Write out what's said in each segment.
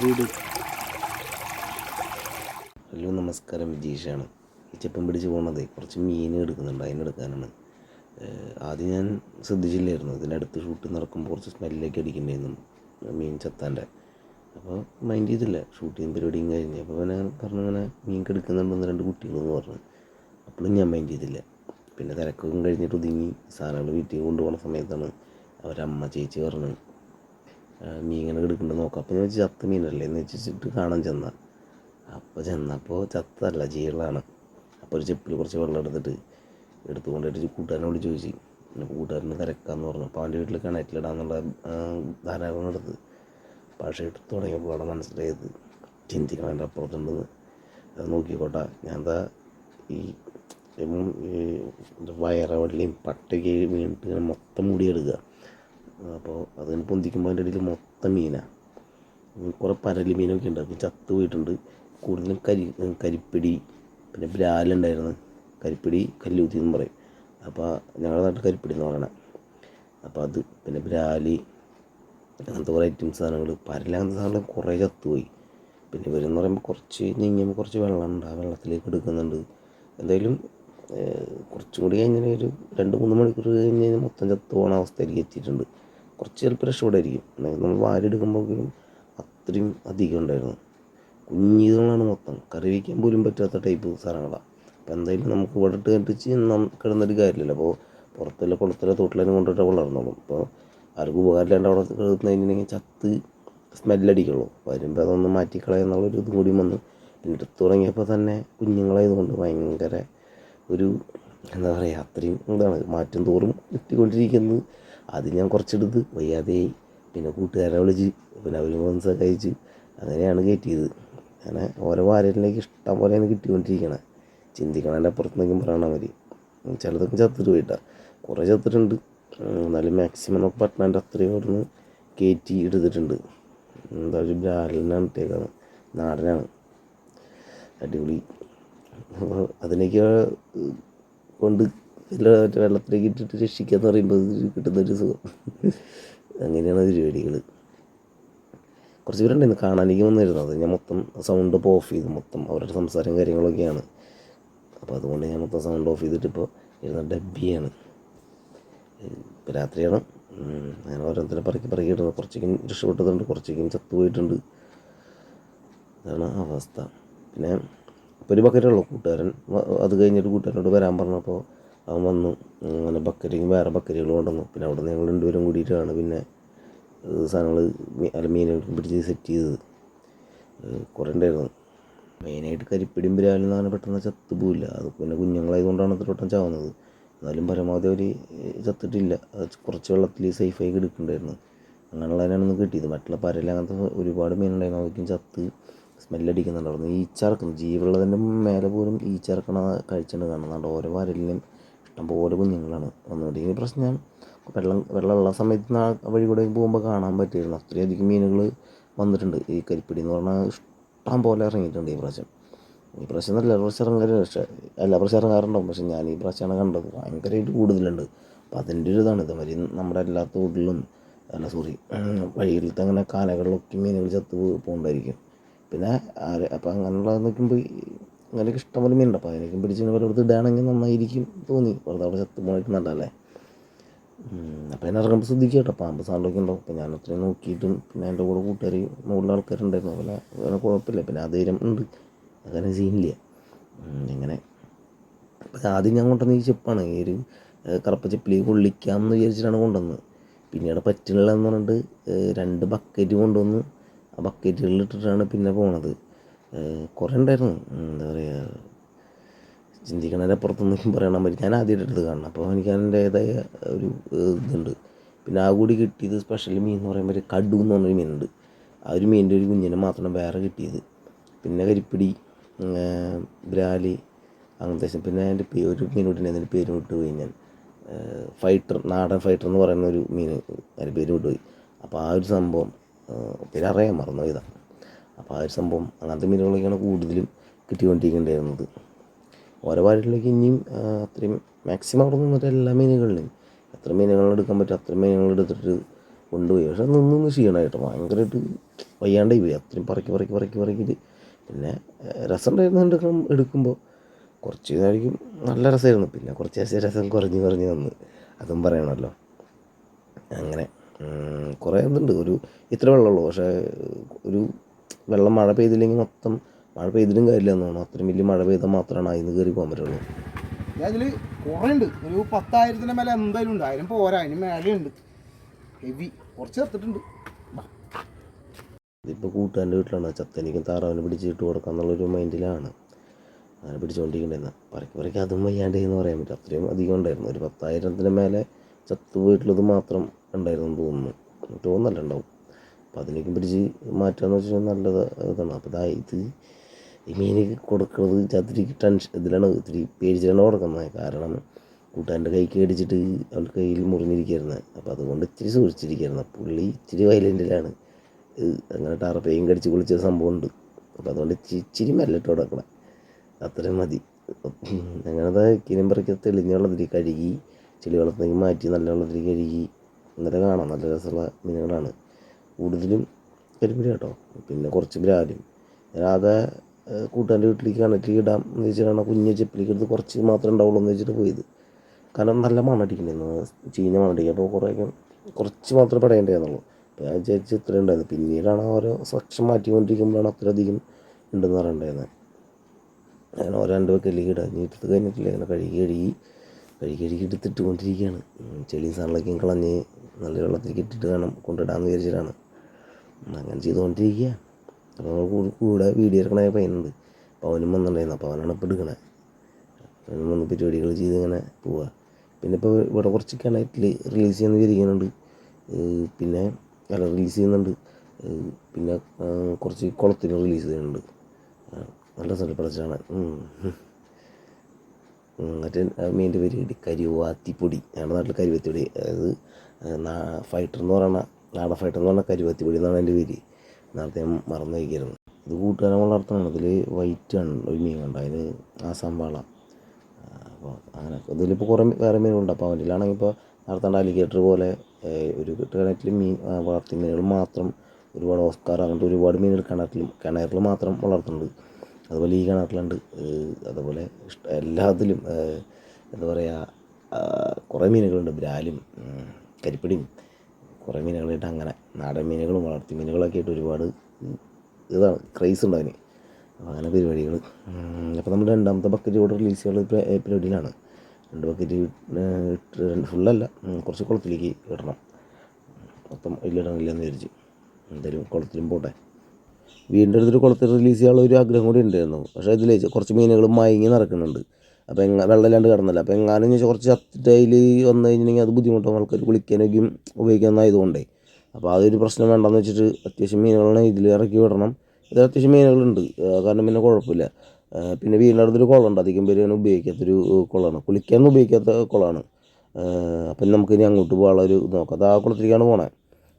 Breed. Hello നമസ്കാരം. വിജീഷാണ്. ഈ ചെപ്പം പിടിച്ച് പോകുന്നതേ കുറച്ച് മീൻ എടുക്കുന്നുണ്ട്. അതിനെടുക്കാനാണ് ആദ്യം ഞാൻ ശ്രദ്ധിച്ചില്ലായിരുന്നു. അടുത്ത് ഷൂട്ട് നടക്കുമ്പോൾ കുറച്ച് സ്മെല്ലൊക്കെ അടിക്കണ്ടായിരുന്നു മീൻ ചത്താന്റെ. അപ്പോൾ മൈൻഡ് ചെയ്തില്ല. ഷൂട്ടിങ് പരിപാടിയും കഴിഞ്ഞ്. അപ്പോൾ ഞാൻ പറഞ്ഞു ഇങ്ങനെ മീൻ കെടുക്കുന്നുണ്ടെന്ന് രണ്ട് കുട്ടികളെന്ന് പറഞ്ഞു. അപ്പോഴും ഞാൻ മൈൻഡ് ചെയ്തില്ല. പിന്നെ തിരക്കൊക്കെ കഴിഞ്ഞിട്ട് ഒതുങ്ങി സാധനങ്ങൾ വീട്ടിൽ കൊണ്ടുപോകുന്ന സമയത്താണ് അവരമ്മ ചേച്ചി പറഞ്ഞു മീൻ ഇങ്ങനെ കിടക്കുന്നുണ്ട് നോക്കാം. അപ്പോൾ ഞാൻ ചത്ത മീനല്ലേ എന്ന് വെച്ചിട്ട് കാണാൻ ചെന്ന. അപ്പോൾ ചെന്നപ്പോൾ ചത്തല്ല ജീളാണ് അപ്പോൾ ഒരു ചെപ്പിൽ കുറച്ച് വെള്ളം എടുത്തിട്ട് എടുത്തു കൊണ്ടിട്ട് കൂട്ടുകാരനെ ചോദിച്ചു. പിന്നെ കൂട്ടുകാരന് തിരക്കാന്ന് പറഞ്ഞു. അപ്പോൾ അവന്റെ വീട്ടിൽ കിണറ്റിലിടാന്നുള്ള ധാരാളം എടുത്ത് പക്ഷേ എടുത്ത് തുടങ്ങിയപ്പോഴാണ് മനസ്സിലായത് ചിന്തിക്കണം എന്റെ അപ്പുറത്തുണ്ടെന്ന് അത് നോക്കിക്കോട്ടെ. ഞാൻ എന്താ ഈ വയറവള്ളിയും പട്ടയ്ക്ക് വീണിട്ട് മൊത്തം മുടിയെടുക്കുക. അപ്പോൾ അതിന് പൊന്തിക്കുമ്പോൾ അതിന്റെ ഇടയിൽ മൊത്തം മീനാണ് കുറേ പരലി മീനൊക്കെ ഉണ്ട് അപ്പോൾ ചത്ത് പോയിട്ടുണ്ട്. കൂടുതലും കരി കരിപ്പിടി പിന്നെ ബ്രാലുണ്ടായിരുന്നു കരിപ്പിടി കല്ലൂത്തി എന്നും പറയും. അപ്പോൾ ഞങ്ങളുടെ നാട്ടിൽ കരിപ്പിടി എന്ന് പറയണേ. അപ്പോൾ അത് പിന്നെ ബ്രാലി അങ്ങനത്തെ കുറേ ഐറ്റംസ് സാധനങ്ങൾ പരല അങ്ങനത്തെ സാധനങ്ങൾ കുറേ ചത്തുപോയി പിന്നെ ഇവരെന്ന് പറയുമ്പോൾ കുറച്ച് നീങ്ങുമ്പോൾ കുറച്ച് വെള്ളമുണ്ട് ആ വെള്ളത്തിലേക്ക് എടുക്കുന്നുണ്ട്. എന്തായാലും കുറച്ചും കൂടി കഴിഞ്ഞാൽ ഒരു രണ്ട് മൂന്ന് മണിക്കൂർ കഴിഞ്ഞ് കഴിഞ്ഞാൽ മൊത്തം ചത്തു പോകുന്ന അവസ്ഥയിലേക്ക് എത്തിയിട്ടുണ്ട്. കുറച്ച് ചിലപ്പോൾ രക്ഷപ്പെടായിരിക്കും നമ്മൾ വാരിയെടുക്കുമ്പോഴേക്കും അത്രയും അധികം ഉണ്ടായിരുന്നു. കുഞ്ഞിതുകളാണ് മൊത്തം. കറി വയ്ക്കാൻ പോലും പറ്റാത്ത ടൈപ്പ് സാധനങ്ങളാണ് അപ്പോൾ എന്തായാലും നമുക്ക് ഇവിടെ ഇട്ട് കെട്ടിച്ച് നം കിടന്നിട്ട് കാര്യമില്ല അപ്പോൾ പുറത്തുള്ള കുളത്തിലെ തോട്ടിലും കൊണ്ടിട്ട് വളർന്നോളും. അപ്പോൾ ആർക്കും ഉപകാരമില്ലാണ്ട് അവിടെ കിടന്നു കഴിഞ്ഞിട്ടുണ്ടെങ്കിൽ ചത്ത് സ്മെല്ലടിക്കുള്ളൂ വരുമ്പോൾ അതൊന്ന് മാറ്റിക്കളയെന്നുള്ളൊരു ഇതും കൂടി വന്ന് എടുത്തു തുടങ്ങിയപ്പോൾ തന്നെ കുഞ്ഞുങ്ങളായതുകൊണ്ട് ഭയങ്കര ഒരു എന്താ പറയുക അത്രയും എന്താണ് മാറ്റം തോറും കിട്ടിക്കൊണ്ടിരിക്കുന്നത് അത് ഞാൻ കുറച്ചെടുത്ത് വയ്യാതെയായി പിന്നെ കൂട്ടുകാരെ വിളിച്ച് പിന്നെ അവർ മനസ്സൊക്കെ കഴിച്ച് അങ്ങനെയാണ് കയറ്റിയത്. അങ്ങനെ ഓരോ വാരലിലേക്ക് ഇഷ്ടം പോലെയാണ് കിട്ടിക്കൊണ്ടിരിക്കണേ. ചിന്തിക്കണതിന്റെ അപ്പുറത്തേക്കും പറയണ മതി ചിലതൊക്കെ ചത്തിട്ട് പോയിട്ടാ. കുറേ ചത്തിട്ടുണ്ട്. എന്നാലും മാക്സിമം നമുക്ക് പട്ടണന്റെ അത്രയും അവിടുന്ന് കയറ്റി എടുത്തിട്ടുണ്ട്. എന്താ ഒരു ബ്രാലിനാണ് ഇട്ടേക്കാണ് നാടനാണ്. അടിപൊളി. അതിനൊക്കെ കൊണ്ട് ഇതിലെ മറ്റേ വെള്ളത്തിലേക്ക് ഇട്ടിട്ട് രക്ഷിക്കുക എന്ന് പറയുമ്പോൾ കിട്ടുന്നൊരു സുഖം. അങ്ങനെയാണ് പരിപാടികൾ കുറച്ച് പേരുണ്ടായിരുന്നു. കാണാനേക്ക് വന്നിരുന്നത് ഞാൻ മൊത്തം സൗണ്ട് ഇപ്പോൾ ഓഫ് ചെയ്തു. മൊത്തം അവരുടെ സംസാരം കാര്യങ്ങളൊക്കെയാണ്. അപ്പോൾ അതുകൊണ്ട് ഞാൻ മൊത്തം സൗണ്ട് ഓഫ് ചെയ്തിട്ട് ഇപ്പോൾ ഇരുന്ന ഡബ്ബിയാണ്. ഇപ്പോൾ രാത്രിയാണ്. അങ്ങനെ ഓരോരുത്തരെ പറക്കി പറക്കി ഇടുന്നത് കുറച്ചേക്കും രക്ഷപ്പെട്ടതുണ്ട്. കുറച്ചേക്കും ചത്തുപോയിട്ടുണ്ട് അതാണ് അവസ്ഥ. പിന്നെ ഇപ്പോൾ ഒരു ബക്കറ്റേ ഉള്ളൂ. കൂട്ടുകാരൻ അത് കഴിഞ്ഞിട്ട് കൂട്ടുകാരനോട് വരാൻ പറഞ്ഞപ്പോൾ അവൻ വന്നു. അങ്ങനെ ബക്കറ്റിങ് വേറെ ബക്കറ്റുകൾ കൊണ്ടുവന്നു. പിന്നെ അവിടെ നിന്ന് ഞങ്ങൾ രണ്ടുപേരും കൂടിയിട്ടാണ് പിന്നെ സാധനങ്ങൾ അല്ല മീനുകൾക്കും പിടിച്ച് സെറ്റ് ചെയ്തത്. കുറേ ഉണ്ടായിരുന്നു. മെയിനായിട്ട് കരിപ്പിടിയും ബിരാലും അങ്ങനെ പെട്ടെന്ന് ചത്ത് പോവില്ല. അത് പിന്നെ കുഞ്ഞുങ്ങളായതുകൊണ്ടാണ് അത്ര വട്ടം ചാവുന്നത്. എന്നാലും പരമാവധി അവർ ചത്തിട്ടില്ല. കുറച്ച് വെള്ളത്തിൽ സേഫായി കിടക്കുന്നുണ്ടായിരുന്നു. അങ്ങനെയുള്ളതിനാണ് കിട്ടിയത്. മറ്റുള്ള പരല അങ്ങനത്തെ ഒരുപാട് മീനുണ്ടായിരുന്നു അവർക്കും ചത്ത് സ്മെല്ലടിക്കുന്നുണ്ടായിരുന്നു ഈച്ചറക്കുന്നു. ജീവുള്ളതിന്റെ മേലെ പോലും ഈച്ചറക്കണ കഴിച്ചിട്ടുണ്ട് കാണുന്നുണ്ട് ഓരോ വരലിലും ഇഷ്ടംപോലെ കുഞ്ഞുങ്ങളാണ്. ഒന്നുകൂടി ഈ പ്രശ്നം വെള്ളം വെള്ളമുള്ള സമയത്ത് വഴി കൂടെ പോകുമ്പോൾ കാണാൻ പറ്റിയിരുന്നു. അത്രയധികം മീനുകൾ വന്നിട്ടുണ്ട്. ഈ കരിപ്പിടി എന്ന് പറഞ്ഞാൽ ഇഷ്ടം പോലെ ഇറങ്ങിയിട്ടുണ്ട് ഈ പ്രാവശ്യം. ഈ പ്രാവശ്യം നല്ല പ്രാവശ്യം ഇറങ്ങാറ് പക്ഷേ എല്ലാ പ്രാവശ്യം ഇറങ്ങാറുണ്ടാവും. പക്ഷേ ഞാൻ ഈ പ്രാവശ്യമാണ് കണ്ടത്. ഭയങ്കരമായിട്ട് കൂടുതലുണ്ട്. അപ്പോൾ അതിന്റെ ഒരു ഇതാണ്. ഇതുമാതിരി നമ്മുടെ എല്ലാ തോട്ടിലും അല്ല സോറി വഴിയിലത്തെ അങ്ങനെ കാലകളിലൊക്കെ മീനുകൾ ചത്ത് പോകുന്നുണ്ടായിരിക്കും പിന്നെ അപ്പോൾ അങ്ങനെയുള്ള നോക്കുമ്പോൾ അങ്ങനെയൊക്കെ ഇഷ്ടംപോലെ മീനുണ്ട് അപ്പോൾ അതിനൊക്കെ പിടിച്ച് വെറുതെ ഇടുകയാണെങ്കിൽ നന്നായിരിക്കും തോന്നി. വെറുതെ അവിടെ ചത്ത് പോയിട്ട് നല്ലതല്ലേ? അപ്പോൾ എന്നെ ഇറങ്ങുമ്പോൾ ശ്രദ്ധിക്കുക കേട്ടോ. പാമ്പ് സാധനമൊക്കെ ഉണ്ടാവും അപ്പോൾ ഞാൻ അത്രയും നോക്കിയിട്ടും പിന്നെ എന്റെ കൂടെ കൂട്ടുകാർ മുകളിൽ ആൾക്കാരുണ്ടായിരുന്നു. അതുപോലെ അങ്ങനെ കുഴപ്പമില്ല. പിന്നെ ആ ധൈര്യം ഉണ്ട്. അങ്ങനെ സീനില്ല. ഉം, അങ്ങനെ അപ്പോൾ ആദ്യം ഞാൻ കൊണ്ടുവന്ന ഈ ചെപ്പാണ്. ഈ ഒരു കറുപ്പ ചെപ്പിലി കൊള്ളിക്കാം എന്ന് വിചാരിച്ചിട്ടാണ് കൊണ്ടുവന്നത്. പിന്നീട് പറ്റില്ലെന്ന് പറഞ്ഞിട്ട് രണ്ട് ബക്കറ്റ് കൊണ്ടുവന്ന്. ആ ബക്കറ്റുകളിൽ ഇട്ടിട്ടാണ് പിന്നെ പോണത്. കുറേ ഉണ്ടായിരുന്നു എന്താ പറയുക ചിന്തിക്കണതിന്റെ അപ്പുറത്തൊന്നും പറയണം മാതിരി ഞാൻ ആദ്യമായിട്ട് എടുത്ത് കാണണം. അപ്പോൾ എനിക്ക് അതിന്റേതായ ഒരു ഇതുണ്ട്. പിന്നെ ആ കൂടി കിട്ടിയത് സ്പെഷ്യൽ മീൻ എന്ന് പറയുമ്പോൾ കടു എന്ന് പറഞ്ഞൊരു മീനുണ്ട്. ആ ഒരു മീനിന്റെ ഒരു കുഞ്ഞിനെ മാത്രം വേറെ കിട്ടിയത്. പിന്നെ കരിപ്പിടി ബ്രാലി അങ്ങനത്തെ പിന്നെ അതിന്റെ ഒരു കൂട്ടി അതിന്റെ പേര് വിട്ടുപോയി ഞാൻ. ഫൈറ്റർ നാടൻ ഫൈറ്റർ എന്ന് പറയുന്ന ഒരു മീൻ അതിന്റെ പേര് വിട്ടുപോയി അപ്പോൾ ആ ഒരു സംഭവം പിന്നെ അറിയാൻ മറന്നു ഇതാണ് അപ്പോൾ ആ ഒരു സംഭവം അങ്ങനത്തെ മീനുകളൊക്കെയാണ് കൂടുതലും കിട്ടിക്കൊണ്ടിരിക്കേണ്ടിയിരുന്നത്. ഓരോ വാരത്തിലേക്ക് ഇനിയും അത്രയും മാക്സിമം അവിടെ നിന്നിട്ട് എല്ലാ മീനുകളിലും എത്ര മീനുകൾ എടുക്കാൻ പറ്റും അത്ര മീനുകൾ എടുത്തിട്ട് കൊണ്ടുപോയി. പക്ഷെ നിന്ന് നിന്ന് ക്ഷീണമായിട്ട് ഭയങ്കരമായിട്ട് വയ്യാണ്ടായി പോയി. അത്രയും പറക്കി പറക്കി പറക്കി പറക്കിയിട്ട് പിന്നെ രസമുണ്ടായിരുന്നു എടുക്കണം എടുക്കുമ്പോൾ കുറച്ച് ഇതായിരിക്കും നല്ല രസമായിരുന്നു. പിന്നെ കുറച്ച് ദിവസം രസം കുറഞ്ഞ് കുറഞ്ഞ് വന്ന്. അതും പറയണമല്ലോ. അങ്ങനെ കുറേ ഇതുണ്ട്. ഒരു ഇത്ര വെള്ളമുള്ളൂ. പക്ഷേ ഒരു വെള്ളം മഴ പെയ്തില്ലെങ്കിൽ മൊത്തം മഴ പെയ്തിട്ടും കാര്യമില്ല എന്ന് തോന്നുന്നു. അത്രയും വലിയ മഴ പെയ്താൽ മാത്രമാണ് അതിന് കയറി പോകാൻ പറ്റുള്ളൂ. അതിൽ കുറേ ഉണ്ട് ഒരു പത്തായിരത്തിന്റെ മേലെ എന്തായാലും ഉണ്ട്. ആയിരം പോരാ. അതിന് മേലെ ഉണ്ട്. ഹെവി കുറച്ച് ചേർത്തിട്ടുണ്ട് ഇതിപ്പോൾ കൂട്ടുകാരന്റെ വീട്ടിലാണ്. ചത്തനിക്കും താറാവിനെ പിടിച്ചിട്ട് കൊടുക്കാം എന്നുള്ളൊരു മൈൻഡിലാണ്. അങ്ങനെ പിടിച്ചുകൊണ്ടിരിക്കണ്ടായിരുന്നു പറക്കി പറക്കി അതും വയ്യാണ്ട് എന്ന് പറയാൻ പറ്റും അത്രയും അധികം ഉണ്ടായിരുന്നു. ഒരു പത്തായിരത്തിന് മേലെ ചത്തു പോയിട്ടുള്ളത് മാത്രം ഉണ്ടായിരുന്നു തോന്നുന്നു. തോന്നല്ല ഉണ്ടാവും. അപ്പോൾ അതിലേക്ക് പിടിച്ച് മാറ്റാന്ന് വെച്ചാൽ നല്ലത് ഇതാണ്. അപ്പോൾ ഇതാ ഇത് ഈ മീന് കൊടുക്കുന്നത് ചത്തിരി ടെൻഷൻ ഇതിലാണ് ഇത്തിരി പേടിച്ചിട്ടാണ് കൊടുക്കുന്നത്. കാരണം കൂട്ടുകാരന്റെ കൈക്ക് അടിച്ചിട്ട് അവന്റെ കയ്യിൽ മുറിഞ്ഞിരിക്കുന്നത് അപ്പോൾ അതുകൊണ്ട് ഇത്തിരി സൂക്ഷിച്ചിരിക്കുന്നത് പുള്ളി ഇച്ചിരി വയലന്റിലാണ് അങ്ങനെ ടാർപ്പയും കടിച്ച് കുളിച്ച സംഭവം ഉണ്ട് അപ്പോൾ അതുകൊണ്ട് ഇച്ചിരി ഇച്ചിരി മെല്ലിട്ട് കൊടുക്കണം. അത്രയും മതി. അങ്ങനത്തെ കിനമ്പറയ്ക്ക് തെളിഞ്ഞ വെള്ളത്തിൽ കഴുകി ചെളി വെള്ളത്തിലേക്ക് മാറ്റി നല്ല വെള്ളത്തിൽ കഴുകി എന്നിട്ട് കാണാം. നല്ല രസമുള്ള മീനുകളാണ്. കൂടുതലും കരിമീൻ കേട്ടോ പിന്നെ കുറച്ച് ബ്രാലും ഞാനാകെ കൂട്ടുകാരന്റെ വീട്ടിലേക്ക് കിണറ്റിലേക്ക് ഇടാം എന്ന് വെച്ചിട്ടാണ് കുഞ്ഞ് ചെപ്പിലേക്ക് എടുത്ത് കുറച്ച് മാത്രമേ ഉണ്ടാവുള്ളൂ എന്ന് വെച്ചിട്ട് പോയത്. കാരണം നല്ല മണടിക്കണ്ടായിരുന്നു ചീഞ്ഞ മണടിക്കുക അപ്പോൾ കുറേ കുറച്ച് മാത്രമേ പടയേണ്ടതെന്നുള്ളൂ അപ്പോൾ ഞാൻ വിചാരിച്ച് ഇത്രയും ഉണ്ടായിരുന്നു പിന്നീടാണ് ഓരോ സെക്ഷൻ മാറ്റിക്കൊണ്ടിരിക്കുമ്പോഴാണ് അത്രയധികം ഉണ്ടെന്ന് പറയണ്ടായിരുന്നത് ഞാൻ ഓരോ രണ്ട് വെക്കലേക്ക് ഇടാം. ഇനി എടുത്ത് കഴിഞ്ഞിട്ടില്ല. അങ്ങനെ കഴുകി കഴുകി കഴുകി കഴുകി എടുത്തിട്ട് കൊണ്ടിരിക്കുകയാണ് ചെളിയും സാധനങ്ങളൊക്കെയും കളഞ്ഞ് നല്ല വെള്ളത്തിലേക്ക് ഇട്ടിട്ട് വേണം കൊണ്ടിടാമെന്ന് വിചാരിച്ചിട്ടാണ്. അങ്ങനെ ചെയ്തുകൊണ്ടിരിക്കുക അപ്പോൾ നമ്മൾ കൂടെ വീഡിയോ എടുക്കണ പയ്യനുണ്ട്. അപ്പോൾ അവനും വന്നിട്ടുണ്ടായിരുന്നു. അപ്പോൾ അവനാണ് ഇപ്പോൾ എടുക്കണേ. അവനും വന്ന് പരിപാടികൾ ചെയ്ത് ഇങ്ങനെ പോവുക പിന്നെ ഇപ്പോൾ ഇവിടെ കുറച്ച് കിണറ്റിൽ റിലീസ് ചെയ്യാൻ വിചാരിക്കുന്നുണ്ട്. പിന്നെ അല്ല റിലീസ് ചെയ്യുന്നുണ്ട്. പിന്നെ കുറച്ച് കുളത്തിന് റിലീസ് ചെയ്യുന്നുണ്ട്. നല്ല സ്ഥലം പഠിച്ചാണ് മറ്റേ മീന്റെ പേര് കരുവാത്തിപ്പൊടി. ഞങ്ങളുടെ നാട്ടിൽ കരിവത്തിപ്പൊടി. അതായത് ഫൈറ്റർ എന്ന് പറയുന്ന ഫൈറ്റർ എന്ന് പറഞ്ഞാൽ കരുവത്തിപ്പൊടി എന്നാണ് എന്റെ പേര്. നേരത്തെ ഞാൻ മറന്നു വയ്ക്കായിരുന്നു ഇത് കൂട്ടുകാരൻ വളർത്തണം ഇതിൽ വൈറ്റ് ആണ് ഒരു മീൻ കണ്ട അതിന് ആ വാള അപ്പോൾ അങ്ങനെ. ഇതിലിപ്പോൾ കുറേ വേറെ മീനുണ്ട് അപ്പോൾ അവന്റെലാണെങ്കിൽ ഇപ്പോൾ നടത്തേണ്ട അലിഗേറ്റർ പോലെ ഒരു കിണറ്റിൽ മീൻ വളർത്തി മീനുകൾ മാത്രം ഒരുപാട് ഓസ്കാർ അങ്ങനത്തെ ഒരുപാട് മീനുകൾ കിണറ്റിലും കിണറിൽ മാത്രം വളർത്തുന്നുണ്ട്. അതുപോലെ ഈ കിണറ്റിലുണ്ട്. അതുപോലെ ഇഷ്ട എല്ലാത്തിലും എന്താ പറയുക കുറേ മീനുകളുണ്ട്. ബ്രാലും കരിപ്പിടിയും കുറേ മീനുകളായിട്ട് അങ്ങനെ നാടൻ മീനുകളും വളർത്തി മീനുകളൊക്കെ ആയിട്ട് ഒരുപാട് ഇതാണ് ക്രൈസ് ഉണ്ട് അതിന്. അപ്പോൾ അങ്ങനെ പരിപാടികൾ. അപ്പോൾ നമ്മൾ രണ്ടാമത്തെ ബക്കറ്റ് കൂടെ പ്ര- പരിപാടിയിലാണ്. രണ്ട് ബക്കറ്റ് ഫുള്ളല്ല കുറച്ച് കുളത്തിലേക്ക് ഇടണം. മൊത്തം ഇതിലിടണില്ല എന്ന് വിചാരിച്ചു. എന്തായാലും കുളത്തിലും പോട്ടെ. വീണ്ടും അടുത്തൊരു കുളത്തിൽ റിലീസ് ചെയ്യാനുള്ള ഒരു ആഗ്രഹം കൂടി ഉണ്ടായിരുന്നു. പക്ഷേ ഇതിൽ കുറച്ച് മീനുകൾ മയങ്ങി നടക്കുന്നുണ്ട്. അപ്പോൾ എങ്ങ വെള്ളമില്ലാണ്ട് കിടന്നില്ല. അപ്പോൾ എങ്ങാനും വെച്ചാൽ കുറച്ച് ഡെയിലി വന്നു കഴിഞ്ഞിട്ടുണ്ടെങ്കിൽ അത് ബുദ്ധിമുട്ടാകും ആൾക്കാർ കുളിക്കാനൊക്കെയും ഉപയോഗിക്കാവുന്നതായതുകൊണ്ടേ. അപ്പോൾ അതൊരു പ്രശ്നം വേണ്ടെന്ന് വെച്ചിട്ട് അത്യാവശ്യം മീനുകളാണ് ഇതിൽ ഇറക്കി വിടണം. ഇത് അത്യാവശ്യം മീനുകളുണ്ട്. ആ, കാരണം പിന്നെ കുഴപ്പമില്ല. ആ, പിന്നെ വീടിന്റെ അടുത്തൊരു കുളമുണ്ട്. അധികം പേരാണ് ഉപയോഗിക്കാത്തൊരു കുളമാണ്. കുളിക്കാനൊന്നും ഉപയോഗിക്കാത്ത കുളമാണ്. അപ്പം നമുക്കിനി അങ്ങോട്ട് പോകാനുള്ള ഒരു നോക്കാം. അത് ആ കുളത്തിലേക്കാണ് പോണേ.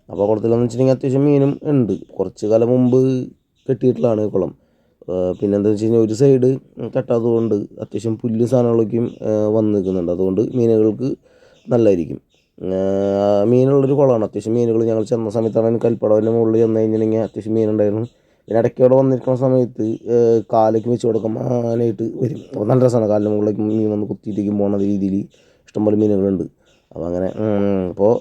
അപ്പോൾ കുളത്തിലെന്ന് വെച്ചിട്ടുണ്ടെങ്കിൽ അത്യാവശ്യം മീനും ഉണ്ട്. കുറച്ച് കാലം മുമ്പ് കെട്ടിയിട്ടുള്ളതാണ് കുളം. ആ, പിന്നെ എന്താ വെച്ച് കഴിഞ്ഞാൽ ഒരു സൈഡ് കെട്ടാത്തതുകൊണ്ട് അത്യാവശ്യം പുല്ല് സാധനങ്ങളൊക്കെയും വന്ന് നിൽക്കുന്നുണ്ട്. അതുകൊണ്ട് മീനുകൾക്ക് നല്ലതായിരിക്കും. മീനുള്ളൊരു കുളമാണ്. അത്യാവശ്യം മീനുകൾ ഞങ്ങൾ ചെന്ന സമയത്താണ് കൽപ്പടവിന്റെ മുകളിൽ ചെന്ന് കഴിഞ്ഞിട്ടുണ്ടെങ്കിൽ അത്യാവശ്യം മീനുണ്ടായിരുന്നു. പിന്നെ ഇടയ്ക്ക് വന്നിരിക്കുന്ന സമയത്ത് കാലേക്ക് വെച്ച് കൊടുക്കാനായിട്ട് വരും. അപ്പോൾ നല്ല രസമാണ് കാലിന്റെ മുകളിലേക്ക് മീൻ വന്ന് കുത്തിയിട്ടേക്കും പോകുന്ന രീതിയിൽ ഇഷ്ടംപോലെ മീനുകളുണ്ട്. അപ്പോൾ അങ്ങനെ അപ്പോൾ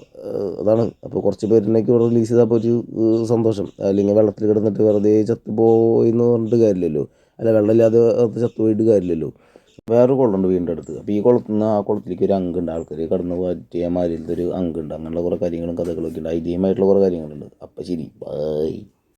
അതാണ്. അപ്പോൾ കുറച്ച് പേരുണ്ടെങ്കിൽ ഇവിടെ റിലീസ് ചെയ്താൽ ഒരു സന്തോഷം. അല്ലെങ്കിൽ വെള്ളത്തിൽ കിടന്നിട്ട് വെറുതെ ചത്തുപോയി എന്ന് പറഞ്ഞിട്ട് കാര്യമില്ലല്ലോ. അല്ല വെള്ളമില്ലാതെ ചത്തുപോയിട്ട് കാര്യമില്ലല്ലോ. വേറൊരു കുളമുണ്ട് വീടിന്റെ അടുത്ത്. അപ്പോൾ ഈ കുളത്തിൽ നിന്ന് ആ കുളത്തിലേക്ക് ഒരു അങ്കുണ്ട്. ആൾക്കാർ കടന്ന് പറ്റിയ ഒരു അങ്കുണ്ട്. അങ്ങനെയുള്ള കുറേ കാര്യങ്ങളും കഥകളൊക്കെ ഉണ്ട്. ഐതിഹ്യമായിട്ടുള്ള കുറേ കാര്യങ്ങളുണ്ട്. അപ്പോൾ ശരി ബൈ